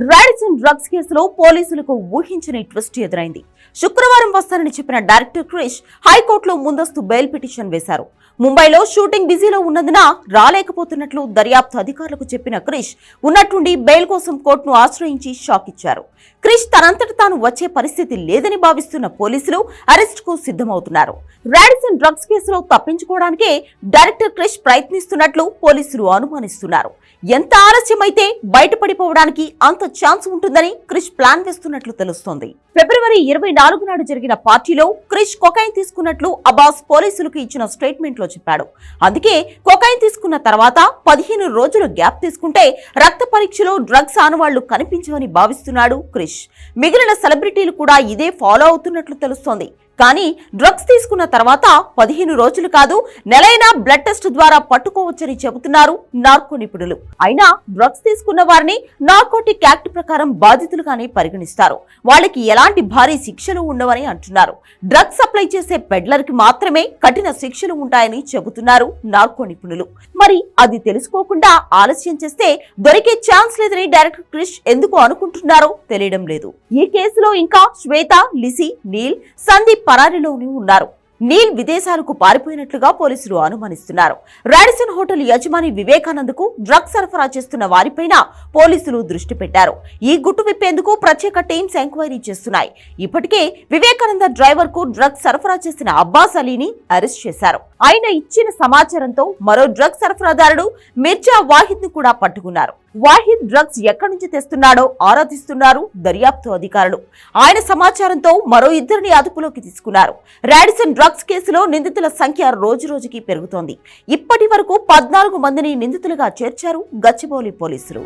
Right. Poison drugs కేసులో పోలీసులకు ఊహించని ట్విస్ట్ ఎదురైంది. శుక్రవారం వస్తానని చెప్పిన డైరెక్టర్ క్రిష్ హైకోర్టులో ముందస్తు బెయిల్ పిటిషన్ వేశారు. ముంబైలో షూటింగ్ బిజీలో ఉన్నందున రాలేకపోతున్నట్లు దర్యాప్తు అధికారులకు చెప్పిన క్రిష్ ఉన్నట్టుండి బెయిల్ కోసం కోర్టును ఆశ్రయించి షాక్ ఇచ్చారు. క్రిష్ తనంతట తాను వచ్చే పరిస్థితి లేదని భావిస్తున్న పోలీసులు అరెస్ట్కు సిద్ధమవుతున్నారు. రాడిసన్ డ్రగ్స్ కేసులో తప్పించుకోవడానికే డైరెక్టర్ క్రిష్ ప్రయత్నిస్తున్నట్లు పోలీసులు అనుమానిస్తున్నారు. ఎంత ఆలస్యమైతే బయటపడిపోవడానికి అంత ఛాన్స్ ఉంటుందని క్రిష్ ప్లాన్ వేస్తున్నట్లు తెలుస్తోంది. ఫిబ్రవరి ఇరవై నాలుగు నాడు జరిగిన పార్టీలో క్రిష్ కొకైన్ తీసుకున్నట్లు అబ్బాస్ పోలీసులకు ఇచ్చిన స్టేట్మెంట్లో చెప్పాడు. అందుకే కొకైన్ తీసుకున్న తర్వాత పదిహేను రోజులు గ్యాప్ తీసుకుంటే రక్త పరీక్షలో డ్రగ్స్ ఆనవాళ్ళు కనిపించవని భావిస్తున్నాడు క్రిష్. మిగిలిన సెలబ్రిటీలు కూడా ఇదే ఫాలో అవుతున్నట్లు తెలుస్తోంది. కానీ డ్రగ్స్ తీసుకున్న తర్వాత పదిహేను రోజులు కాదు నెలైనా బ్లడ్ టెస్ట్ ద్వారా పట్టుకోవచ్చని చెబుతున్నారు నార్కో నిపుణులు. అయినా డ్రగ్స్ తీసుకున్న వారిని నార్కోటిక్ యాక్ట్ ప్రకారం బాధితులుగానే పరిగణిస్తారు. వాళ్ళకి ఎలాంటి భారీ శిక్షలు ఉండవని అంటున్నారు. డ్రగ్స్ సప్లై చేసే పెడ్లర్కి మాత్రమే కఠిన శిక్షలు ఉంటాయని చెబుతున్నారు నార్కో నిపుణులు. మరి అది తెలుసుకోకుండా ఆలస్యం చేస్తే దొరికే ఛాన్స్ లేదని డైరెక్టర్ క్రిష్ ఎందుకు అనుకుంటున్నారో తెలియడం లేదు. ఈ కేసులో ఇంకా శ్వేత లిసి నీల్ సందీప్ పరారీలోనే ఉన్నారు. నీల్ విదేశాలకు పారిపోయినట్లుగా పోలీసులు అనుమానిస్తున్నారు. రాడిసన్ హోటల్ యజమాని వివేకానందకు డ్రగ్స్ సరఫరా చేస్తున్న వారిపైన పోలీసులు దృష్టి పెట్టారు. ఈ గుట్టు విప్పేందుకు ప్రత్యేక టీమ్స్ ఎంక్వైరీ చేస్తున్నాయి. ఇప్పటికే వివేకానంద డ్రైవర్కు డ్రగ్స్ సరఫరా చేసిన అబ్బాస్ అలీని అరెస్ట్ చేశారు. ఆయన ఇచ్చిన సమాచారంతో మరో డ్రగ్స్ సరఫరాదారుడు మిర్జా వాహిద్ను కూడా పట్టుకున్నారు. వాహిద్ డ్రగ్స్ ఎక్కడి నుంచి తెస్తున్నాడో ఆరాధిస్తున్నారు దర్యాప్తు అధికారులు. ఆయన సమాచారంతో మరో ఇద్దరిని అదుపులోకి తీసుకున్నారు. రాడిసన్ డ్రగ్స్ కేసులో నిందితుల సంఖ్య రోజురోజుకి పెరుగుతోంది. ఇప్పటి వరకు పద్నాలుగు మందిని నిందితులుగా చేర్చారు గచ్చిబౌలి పోలీసులు.